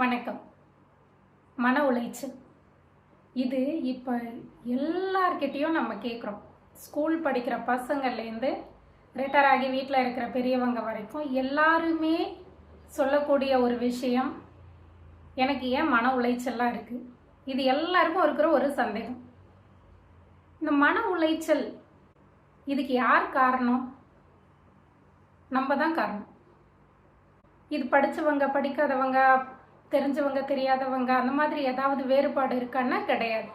வணக்கம். மன உளைச்சல். இது இப்போ எல்லார்கிட்டேயும் நம்ம கேட்குறோம் ஸ்கூல் படிக்கிற பசங்கள்லேருந்து ரிட்டையர் ஆகி வீட்டில் இருக்கிற பெரியவங்க வரைக்கும் எல்லாருமே சொல்லக்கூடிய ஒரு விஷயம் எனக்கு ஏன் மன உளைச்சல்லாம் இருக்குது இது எல்லாருக்கும் இருக்கிற ஒரு சந்தேகம். இந்த மன உளைச்சல் இதுக்கு யார் காரணம்? நம்ம தான் காரணம். இது படித்தவங்க படிக்காதவங்க தெரிஞ்சவங்க தெரியாதவங்க அந்த மாதிரி ஏதாவது வேறுபாடு இருக்கான்னா கிடையாது.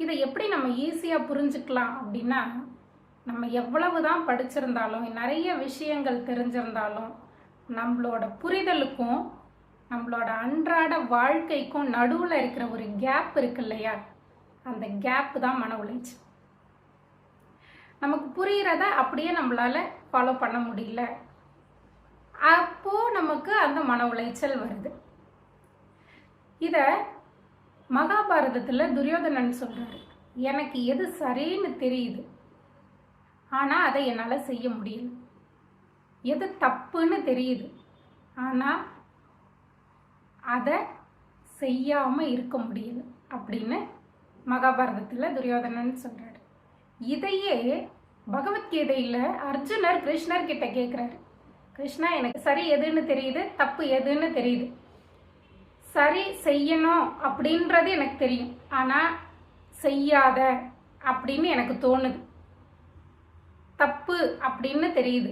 இதை எப்படி நம்ம ஈஸியாக புரிஞ்சுக்கலாம் அப்படின்னா நம்ம எவ்வளவு தான் படிச்சிருந்தாலும் நிறைய விஷயங்கள் தெரிஞ்சிருந்தாலும் நம்மளோட புரிதலுக்கும் நம்மளோட அன்றாட வாழ்க்கைக்கும் நடுவில் இருக்கிற ஒரு கேப் இருக்கு இல்லையா? அந்த கேப் தான் மன உளைச்சல். நமக்கு புரிகிறத அப்படியே நம்மளால ஃபாலோ பண்ண முடியல. நமக்கு அந்த மன உளைச்சல் வருது. இத மகாபாரதத்துல துரியோதனன் சொல்றாரு. எனக்கு எது சரின்னு தெரியுது. ஆனா அதை என்னால செய்ய முடியல. எது தப்புன்னு தெரியுது. ஆனா அதை செய்யாம இருக்க முடியல அப்படின்னு மகாபாரதத்துல துரியோதனன் சொல்றாரு. இதையே பகவத்கீதையில அர்ஜுனர் கிருஷ்ணர் கிட்ட கேட்குறாரு கிருஷ்ணா எனக்கு சரி எதுன்னு தெரியுது தப்பு எதுன்னு தெரியுது. சரி செய்யணும் அப்படின்றது எனக்கு தெரியும். ஆனால் செய்யாத அப்படின்னு எனக்கு தோணுது. தப்பு அப்படின்னு தெரியுது.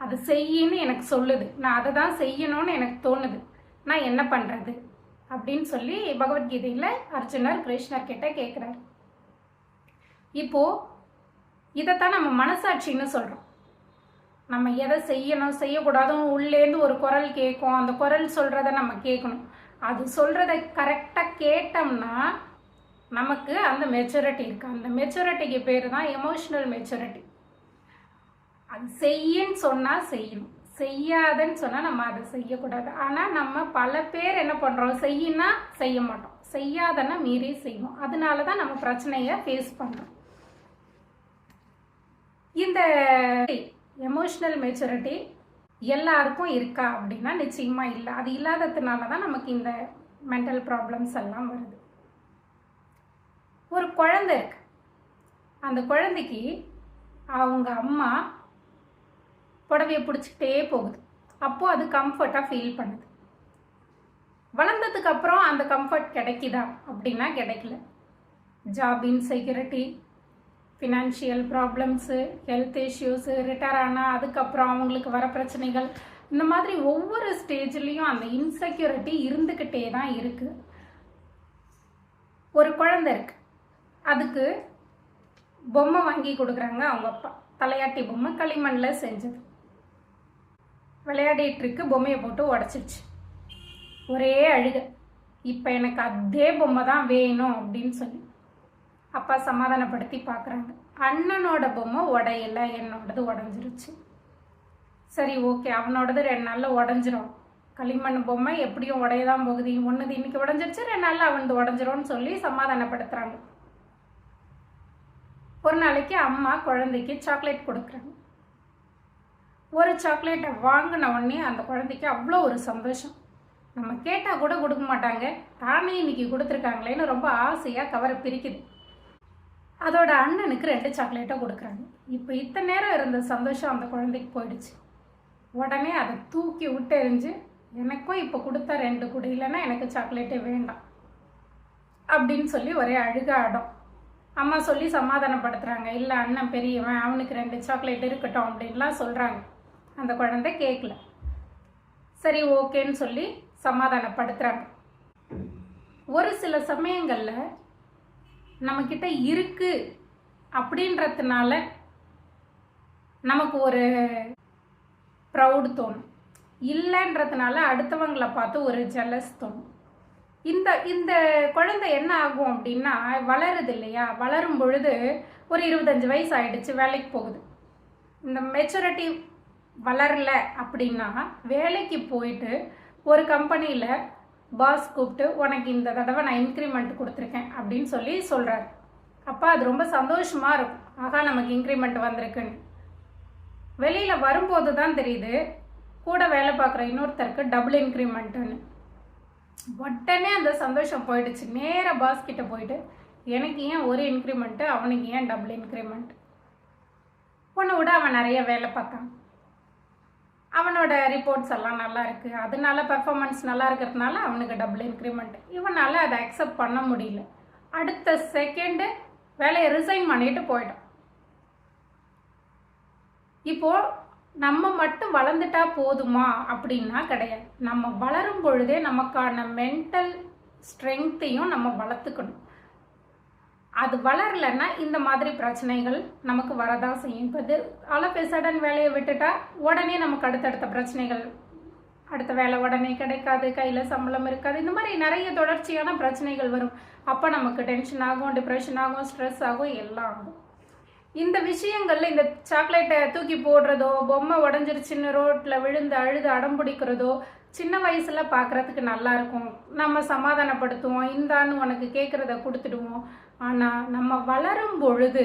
அது செய்யின்னு எனக்கு சொல்லுது. நான் அதை தான் செய்யணும்னு எனக்கு தோணுது. நான் என்ன பண்ணுறது அப்படின்னு சொல்லி பகவத்கீதையில் அர்ஜுனர் கிருஷ்ணர் கிட்ட கேட்குறாரு இப்போது இதைத்தான் நம்ம மனசாட்சின்னு சொல்கிறோம் நம்ம எதை செய்யணும் செய்யக்கூடாதும் உள்ளேருந்து ஒரு குரல் கேட்கும். அந்த குரல் சொல்கிறத நம்ம கேட்கணும். அது சொல்கிறத கரெக்டாக கேட்டோம்னா நமக்கு அந்த மெச்சூரிட்டி இருக்குது அந்த மெச்சூரிட்டிக்கு பேர் தான் எமோஷ்னல் மெச்சூரிட்டி அது செய்யன்னு சொன்னால் செய்யணும். செய்யாதன்னு சொன்னால் நம்ம அதை செய்யக்கூடாது. ஆனால் நம்ம பல பேர் என்ன பண்ணுறோம் செய்யினா செய்ய மாட்டோம். செய்யாதன்னா மீறி செய்வோம். அதனால தான் நம்ம பிரச்சனையை ஃபேஸ் பண்ணுறோம் இந்த எமோஷ்னல் மெச்சூரிட்டி எல்லாருக்கும் இருக்கா அப்படின்னா நிச்சயமாக இல்லை. அது இல்லாததுனால தான் நமக்கு இந்த மென்டல் ப்ராப்ளம்ஸ் எல்லாம் வருது. ஒரு குழந்தை இருக்கு. அந்த குழந்தைக்கு அவங்க அம்மா புடவையை பிடிச்சிக்கிட்டே போகுது. அப்போது அது கம்ஃபர்ட்டாக ஃபீல் பண்ணுது. வளர்ந்ததுக்கு அப்புறம் அந்த கம்ஃபர்ட் கிடைக்குதா அப்படின்னா கிடைக்கல. Job insecurity financial problems health issues retire ஆனால் அதுக்கப்புறம் அவங்களுக்கு வர பிரச்சனைகள். இந்த மாதிரி ஒவ்வொரு ஸ்டேஜ்லேயும் அந்த இன்செக்யூரிட்டி இருந்துக்கிட்டே தான் இருக்குது ஒரு குழந்தை இருக்கு. அதுக்கு பொம்மை வாங்கி கொடுக்குறாங்க அவங்க அப்பா. தலையாட்டி பொம்மை களிமண்ணில் செஞ்சது. விளையாடிட்டுருக்கு பொம்மையை போட்டு உடச்சிருச்சு. ஒரே அழுக. இப்போ எனக்கு அதே பொம்மை தான் வேணும் அப்படின்னு சொல்லி. அப்பா சமாதானப்படுத்தி பார்க்குறாங்க. அண்ணனோட பொம்மை உடையல என்னோடது உடஞ்சிருச்சு. சரி ஓகே அவனோடது ரெண்டு நாளில் உடஞ்சிரும். களிமண் பொம்மை எப்படியும் உடைய தான் போகுது. ஒன்றுது இன்னைக்கு உடஞ்சிருச்சு ரெண்டு நாளில் அவனது உடஞ்சிரும்னு சொல்லி சமாதானப்படுத்துகிறாங்க ஒரு நாளைக்கு அம்மா குழந்தைக்கு சாக்லேட் கொடுக்குறாங்க. ஒரு சாக்லேட்டை வாங்கின உடனே அந்த குழந்தைக்கு அவ்வளோ ஒரு சந்தோஷம். நம்ம கேட்டால் கூட கொடுக்க மாட்டாங்க. தானே இன்னைக்கு கொடுத்துருக்காங்களேன்னு ரொம்ப ஆசையாக கவரை பிரிக்குது. அதோட அண்ணனுக்கு ரெண்டு சாக்லேட்டை கொடுக்குறாங்க. இப்போ இத்தனை நேரம் இருந்த சந்தோஷம் அந்த குழந்தைக்கு போயிடுச்சு. உடனே அதை தூக்கி விட்டு எரிஞ்சு எனக்கும் இப்போ கொடுத்த ரெண்டு கூட இல்லைன்னா எனக்கு சாக்லேட்டே வேண்டாம் அப்படின்னு சொல்லி ஒரே அழுக ஆடும். அம்மா சொல்லி சமாதானப்படுத்துகிறாங்க இல்லை அண்ணன் பெரியவன் அவனுக்கு ரெண்டு சாக்லேட் இருக்கட்டும் அப்படின்லாம் சொல்கிறாங்க அந்த குழந்தை கேட்கல சரி ஓகேன்னு சொல்லி சமாதானப்படுத்துகிறாங்க ஒரு சில சமயங்களில் நம்மக்கிட்ட இருக்கு அப்படின்றதுனால நமக்கு ஒரு ப்ரௌடு தோணும். இல்லைன்றதுனால அடுத்தவங்களை பார்த்து ஒரு ஜெலஸ் தோணும். இந்த இந்த குழந்தை என்ன ஆகும் அப்படின்னா வளருது இல்லையா? வளரும் பொழுது ஒரு இருபத்தஞ்சு வயசு ஆயிடுச்சு வேலைக்கு போகுது. இந்த மெச்சூரிட்டி வளரல அப்படின்னா வேலைக்கு போயிட்டு ஒரு கம்பெனியில் பாஸ் கூப்பிட்டு உனக்கு இந்த தடவை நான் இன்க்ரிமெண்ட் கொடுத்துருக்கேன் அப்படின்னு சொல்லி சொல்கிறாரு அப்போ அது ரொம்ப சந்தோஷமாக இருக்கும். ஆகா நமக்கு இன்க்ரிமெண்ட் வந்திருக்குன்னு. வெளியில் வரும்போது தான் தெரியுது கூட வேலை பார்க்குற இன்னொருத்தருக்கு டபுள் இன்க்ரிமெண்ட்டுன்னு உடனே அந்த சந்தோஷம் போயிடுச்சு. நேராக பாஸ் கிட்ட போயிட்டு எனக்கு ஏன் ஒரு இன்க்ரிமெண்ட்டு அவனுக்கு ஏன் டபுள் இன்க்ரிமெண்ட் ஒன்று விட அவன் நிறைய வேலை பார்த்தான். அவனோட ரிப்போர்ட்ஸ் எல்லாம் நல்லா இருக்கு. அதனால பெர்ஃபார்மன்ஸ் நல்லா இருக்கிறதுனால அவனுக்கு டபுள் இன்க்ரிமெண்ட் இவனால் அதை அக்செப்ட் பண்ண முடியல. அடுத்த செகண்டு வேலையை ரிசைன் பண்ணிட்டு போயிட்டான். இப்போ நம்ம மட்டும் வளர்ந்துட்டா போதுமா? அப்படின்னா கிடையாது. நம்ம வளரும் பொழுதே நமக்கான மென்டல் ஸ்ட்ரென்த்தையும் நம்ம வளர்த்துக்கணும். அது வளரலைன்னா இந்த மாதிரி பிரச்சனைகள் நமக்கு வரதான் செய்யும். இப்போ இது அளப்பே சடன் வேலையை விட்டுட்டா உடனே நமக்கு அடுத்தடுத்த பிரச்சனைகள் அடுத்த வேலை உடனே கிடைக்காது கையில் சம்பளம் இருக்காது. இந்த மாதிரி நிறைய தொடர்ச்சியான பிரச்சனைகள் வரும். அப்போ நமக்கு டென்ஷன் ஆகும் டிப்ரெஷன் ஆகும் ஸ்ட்ரெஸ் ஆகும் எல்லாம் ஆகும். இந்த விஷயங்களில் இந்த சாக்லேட்டை தூக்கி போடுறதோ பொம்மை உடஞ்சிருச்சுன்னு ரோட்டில் விழுந்து அழுது அடம் பிடிக்கிறதோ சின்ன வயசில் பார்க்கறதுக்கு நல்லாயிருக்கும் நம்ம சமாதானப்படுத்துவோம் இந்தான்னு உனக்கு கேட்குறத கொடுத்துடுவோம். ஆனால் நம்ம வளரும் பொழுது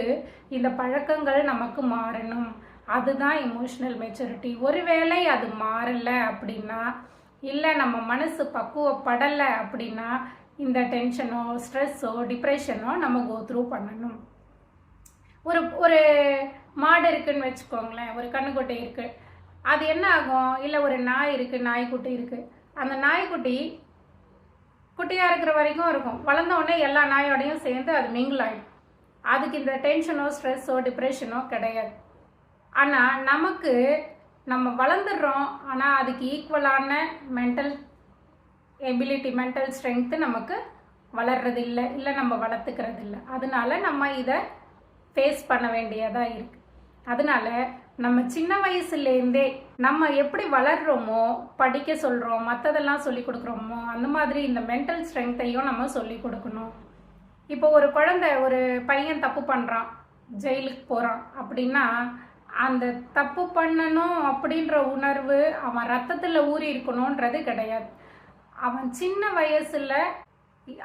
இந்த பழக்கங்கள் நமக்கு மாறணும். அதுதான் எமோஷ்னல் மெச்சூரிட்டி ஒருவேளை அது மாறலை அப்படின்னா இல்லை நம்ம மனசு பக்குவப்படலை அப்படின்னா இந்த டென்ஷனோ ஸ்ட்ரெஸ்ஸோ டிப்ரெஷனோ நம்ம கோத்ரூ பண்ணணும். ஒரு ஒரு மாடு இருக்குன்னு வச்சுக்கோங்களேன் ஒரு கண்ணுக்குட்டி இருக்குது அது என்ன ஆகும்? இல்லை ஒரு நாய் இருக்குது நாய்க்குட்டி இருக்குது அந்த நாய்க்குட்டி குட்டியாக இருக்கிற வரைக்கும் இருக்கும். வளர்ந்த உடனே எல்லா நாயோடையும் சேர்ந்து அது மிங்கிள் ஆகிடும் அதுக்கு இந்த டென்ஷனோ ஸ்ட்ரெஸ்ஸோ டிப்ரெஷனோ கிடையாது. ஆனால் நமக்கு நம்ம வளர்ந்துடுறோம். ஆனால் அதுக்கு ஈக்குவலான மென்டல் எபிலிட்டி மென்டல் ஸ்ட்ரென்த்து நமக்கு வளர்றது இல்லை இல்லை நம்ம வளர்த்துக்கிறது இல்லை அதனால நம்ம இதை ஃபேஸ் பண்ண வேண்டியதாக இருக்குது அதனால நம்ம சின்ன வயசுலேருந்தே நம்ம எப்படி வளர்கிறோமோ படிக்க சொல்கிறோம் மற்றதெல்லாம் சொல்லி கொடுக்குறோமோ அந்த மாதிரி இந்த மென்டல் ஸ்ட்ரென்த்தையும் நம்ம சொல்லி கொடுக்கணும். இப்போ ஒரு குழந்தை ஒரு பையன் தப்பு பண்ணுறான் ஜெயிலுக்கு போகிறான் அப்படின்னா அந்த தப்பு பண்ணணும் அப்படின்ற உணர்வு அவன் ரத்தத்தில் ஊறி இருக்கணுன்றது கிடையாது. அவன் சின்ன வயசில்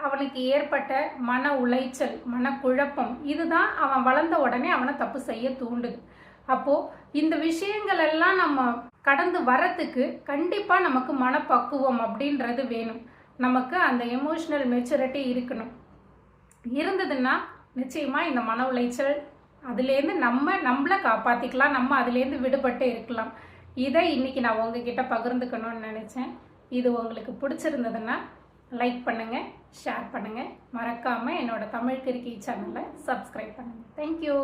அவனுக்கு ஏற்பட்ட மன உளைச்சல் மனக்குழப்பம் இதுதான் அவன் வளர்ந்த உடனே அவனை தப்பு செய்ய தூண்டுது. அப்போ இந்த விஷயங்கள் எல்லாம் நம்ம கடந்து வரத்துக்கு கண்டிப்பா நமக்கு மனப்பக்குவம் அப்படின்றது வேணும். நமக்கு அந்த எமோஷனல் மெச்சூரிட்டி இருக்கணும். இருந்ததுன்னா நிச்சயமா இந்த மன உளைச்சல் அதுலேருந்து நம்ம நம்மளை காப்பாற்றிக்கலாம் நம்ம அதுலேருந்து விடுபட்டு இருக்கலாம். இதை இன்னைக்கு நான் உங்ககிட்ட பகிர்ந்துக்கணும்னு நினச்சேன். இது உங்களுக்கு பிடிச்சிருந்ததுன்னா லைக் பண்ணுங்கள் ஷேர் பண்ணுங்கள் மறக்காமல் என்னோட தமிழ் கிறுக்கி சேனலை சப்ஸ்கிரைப் பண்ணுங்கள் தேங்க்யூ